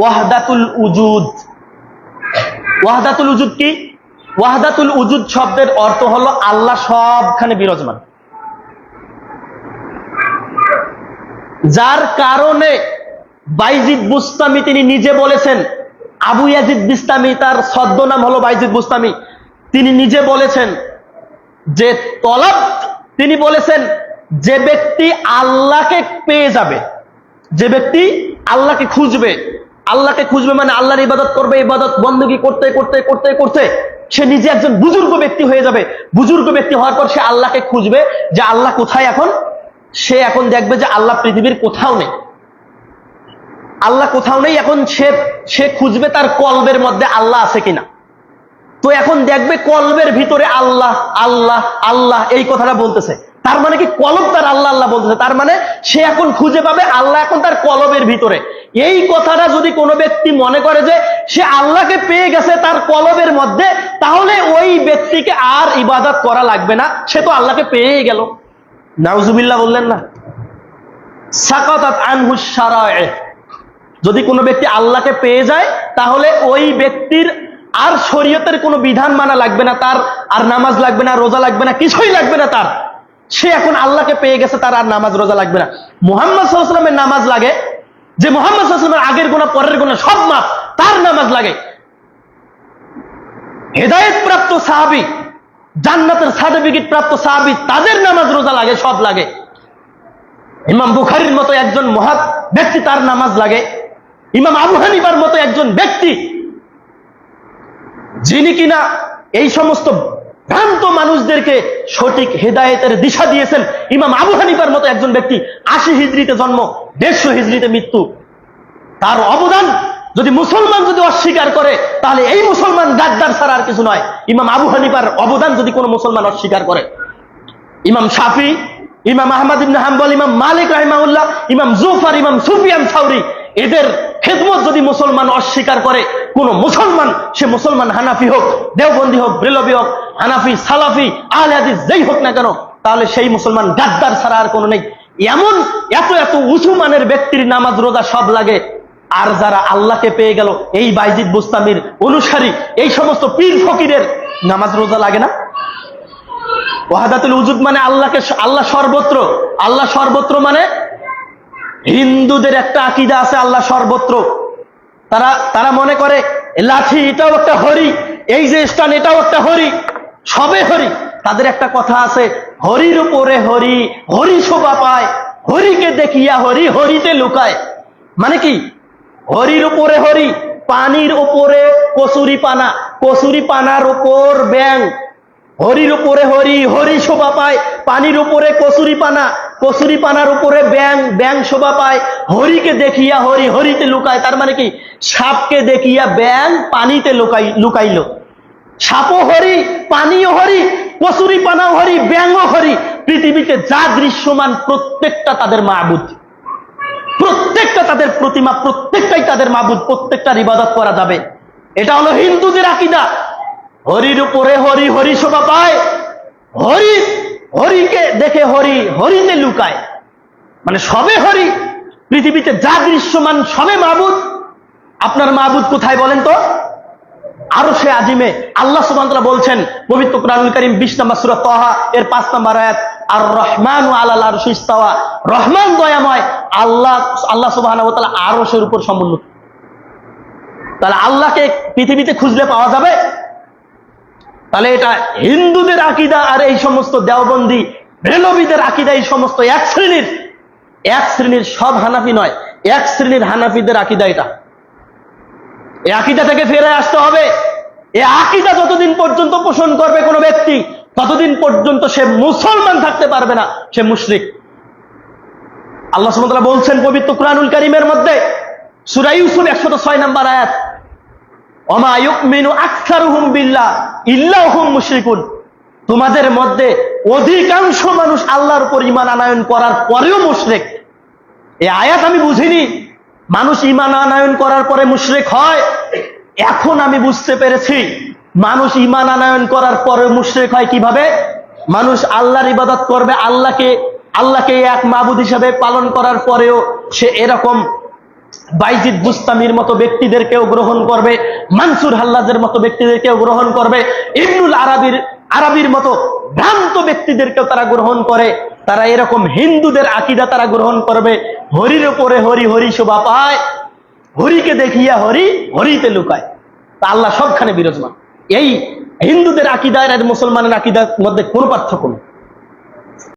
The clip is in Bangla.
ওয়াহদাতুল উজুদ। ওয়াহদাতুল উজুদ কি? ওয়াহদাতুল উজুদ শব্দের অর্থ হলো আল্লাহ সবখানে বিরাজমান। যার কারণে বাইজিদ বুস্তামি তিনি নিজে বলেছেন, আবু ইয়াজিদ বিস্তামি তার ছদ্মনাম হলো বাইজিদ বুস্তামি। তিনি নিজে বলেছেন যে তলব, তিনি বলেছেন যে ব্যক্তি আল্লাহকে পেয়ে যাবে, যে ব্যক্তি আল্লাহকে খুঁজবে আল্লাহকে খুঁজবে মানে আল্লাহর ইবাদত করবে, ইবাদত বন্দী করতে করতে করতে করতে সে নিজে একজন বুজুর্গ ব্যক্তি হয়ে যাবে। বুজুর্গ ব্যক্তি হওয়ার পর সে আল্লাহকে খুঁজবে যে আল্লাহ কোথায় এখন? সে এখন দেখবে যে আল্লাহ পৃথিবীর কোথাও নেই। আল্লাহ কোথাও নেই, এখন সে সে খুঁজবে তার কলবের মধ্যে আল্লাহ আছে কিনা। তো এখন দেখবে কলবের ভিতরে আল্লাহ আল্লাহ আল্লাহ এই কথাটা বলতেছে। তার মানে কি কলব তার আল্লাহ আল্লাহ বলতেছে। তার মানে সে এখন খুঁজে পাবে আল্লাহ এখন তার কলবের ভিতরে। এই কথাটা যদি কোনো ব্যক্তি মনে করে যে সে আল্লাহকে পেয়ে গেছে তার কলবের মধ্যে, তাহলে ওই ব্যক্তিকে আর ইবাদত করা লাগবে না। সে তো আল্লাহকে পেয়ে গেল। নাউজুবিল্লাহ বললেন না? যদি কোনো ব্যক্তি আল্লাহকে পেয়ে যায়, তাহলে ওই ব্যক্তির আর শরীয়তের কোনো বিধান মানা লাগবে না। তার আর নামাজ লাগবে না, রোজা লাগবে না, কিছুই লাগবে না তার। সে এখন আল্লাহকে পেয়ে গেছে, তার আর নামাজ রোজা লাগবে না। মোহাম্মদ সাল্লামের নামাজ লাগে, যে মোহাম্মদ সাল্লামের আগের গোনা পরের গোনা সব মাপ তার নামাজ লাগে। হেদায়ত প্রাপ্ত সাহাবি, জান্নাতের সার্টিফিকেট প্রাপ্ত সাহাবি, তাদের নামাজ রোজা লাগে, সব লাগে। ইমাম বুখারির মতো একজন মহাত ব্যক্তি, তার নামাজ লাগে। ইমাম আবু হানিফার মতো একজন ব্যক্তি, যিনি কিনা এই সমস্ত ভ্রান্ত মানুষদেরকে সঠিক হেদায়েতের দিশা দিয়েছেন ইমাম আবু হানিফার মতো একজন ব্যক্তি। আশি হিজড়িতে জন্ম, দেড়শো হিজড়িতে মৃত্যু। তার অবদান যদি মুসলমান যদি অস্বীকার করে, তাহলে এই মুসলমান গাদ্দার ছাড়া আর কিছু নয়। ইমাম আবু হানিফার অবদান যদি কোনো মুসলমান অস্বীকার করে। ইমাম শাফি, ইমাম আহমদ ইবনে হাম্বল, ইমাম মালিক রাহিমাউল্লাহ ইমাম জুফার, ইমাম সুফিয়ান সাউরি, এদের খেদমত যদি মুসলমান অস্বীকার করে, কোন মুসলমান, সে মুসলমান হানাফি হোক, দেওবন্দি হোক ব্রেলবি হোক হানাফি, সালাফি আহলে যেই হোক না কেন, তাহলে সেই মুসলমান গাদ্দার ছাড়া আর কোনো নেই। এমন এত এত উঁচু মানের ব্যক্তির নামাজ রোজা সব লাগে। আর যারা আল্লাহকে পেয়ে গেল, এই বাইজিদ বুস্তামির অনুসারী, এই সমস্ত পীর ফকিরের নামাজ রোজা লাগে না? ওয়াহাদাতুল উজুদ মানে আল্লাহকে আল্লাহ সর্বত্র। আল্লাহ সর্বত্র মানে হিন্দুদের একটা আকিদা আছে, আল্লাহ সর্বত্র। তারা তারা মনে করে, লাঠি এটাও একটা হরি, এই যে স্থান এটাও একটা হরি। সবে হরি। তাদের একটা কথা আছে, হরির উপরে হরি হরি শোভা পায়, হরিকে দেখিয়া হরি হরিতে লুকায়। মানে কি? হরির উপরে হরি, পানির উপরে কচুরি পানা। কচুরি পানার উপর ব্যাং। হরির উপরে হরি হরি শোভা পায়, পানির উপরে কচুরি পানা। কচুরি পানার উপরে ব্যাং ব্যাং শোভা পায়। হরিকে দেখিয়া হরি হরিতে লুকায়। তার মানে কি? সাপকে দেখিয়া ব্যাং পানিতে লুকাই লুকাইল। সাপও হরি, পানিও হরি কচুরি পানাও হরি ব্যাংও হরি। পৃথিবীতে যা দৃশ্যমান প্রত্যেকটা তাদের মাহবুদ প্রত্যেকটা তাদের প্রতিমা, প্রত্যেকটাই তাদের মাহবুদ প্রত্যেকটার ইবাদত করা যাবে। এটা হলো হিন্দুদের আকিদা। হরির উপরে হরি হরি শোভা পায়। হরি, হরিকে দেখে হরি, হরিতে লুকায়। মানে সবে হরি। পৃথিবীতে যা দৃশ্যমান, সবে মাহবুদ আপনার মাহবুদ কোথায় বলেন তো? আরও সে আজিমে আল্লাহ সুবহানাহু বলছেন, পবিত্র কারীম 20 নম্বর তাহা, এর 5 নম্বর আয়াত আর রহমান আলাল আরশি ইস্তাওয়া। রহমান দয়াময়, আল্লাহ আল্লাহ আরশের উপর সমুন্নত। তাহলে আল্লাহকে পৃথিবীতে খুঁজলে পাওয়া যাবে? তাহলে এটা হিন্দুদের আকিদা আর এই সমস্ত দেওবন্দি বেলবিদের আকিদা এই সমস্ত এক শ্রেণির। এক শ্রেণির সব হানাফি নয়, এক শ্রেণির হানাফিদের আকিদা এটা। এই আকিদা থেকে ফিরে আসতে হবে। এই আকিদা যতদিন পর্যন্ত পোষণ করবে কোনো ব্যক্তি, ততদিন পর্যন্ত সে মুসলমান থাকতে পারবে না, সে মুশরিক। আল্লাহ সুবহানাহু বলছেন পবিত্র কুরআনুল কারীমের মধ্যে সূরা ইউসুফ 106 নম্বর আয়াত তোমাদের মধ্যে অধিকাংশ মানুষ আল্লাহর উপর ঈমান আনায়ন করার পরেও মুশরিক। এই আয়াত আমি বুঝিনি মানুষ ইমান আনায়ন করার পরে মুশরিক হয়। এখন আমি বুঝতে পেরেছি, মানুষ ঈমান আনায়ন করার পরে মুশরিক হয় কীভাবে? মানুষ আল্লাহর ইবাদত করবে, আল্লাহকে আল্লাহকে এক মাবুদ হিসাবে পালন করার পরেও সে এরকম বাইজিদ বুস্তামির মতো ব্যক্তিদেরকেও গ্রহণ করবে, মানসুর হাল্লাজের মতো ব্যক্তিদেরকেও গ্রহণ করবে, ইবনুল আরবির আরবির মতো ভ্রান্ত ব্যক্তিদেরকেও তারা গ্রহণ করে। তারা এরকম হিন্দুদের আকিদা তারা গ্রহণ করবে। হরির উপরে হরি হরি শোভা পায়, হরিকে দেখিয়া হরি হরিতে লুকায়। তা আল্লাহ সবখানে বিরাজমান। এই হিন্দুদের আকিদার আর মুসলমানের আকিদার মধ্যে কোনো পার্থক্য নেই।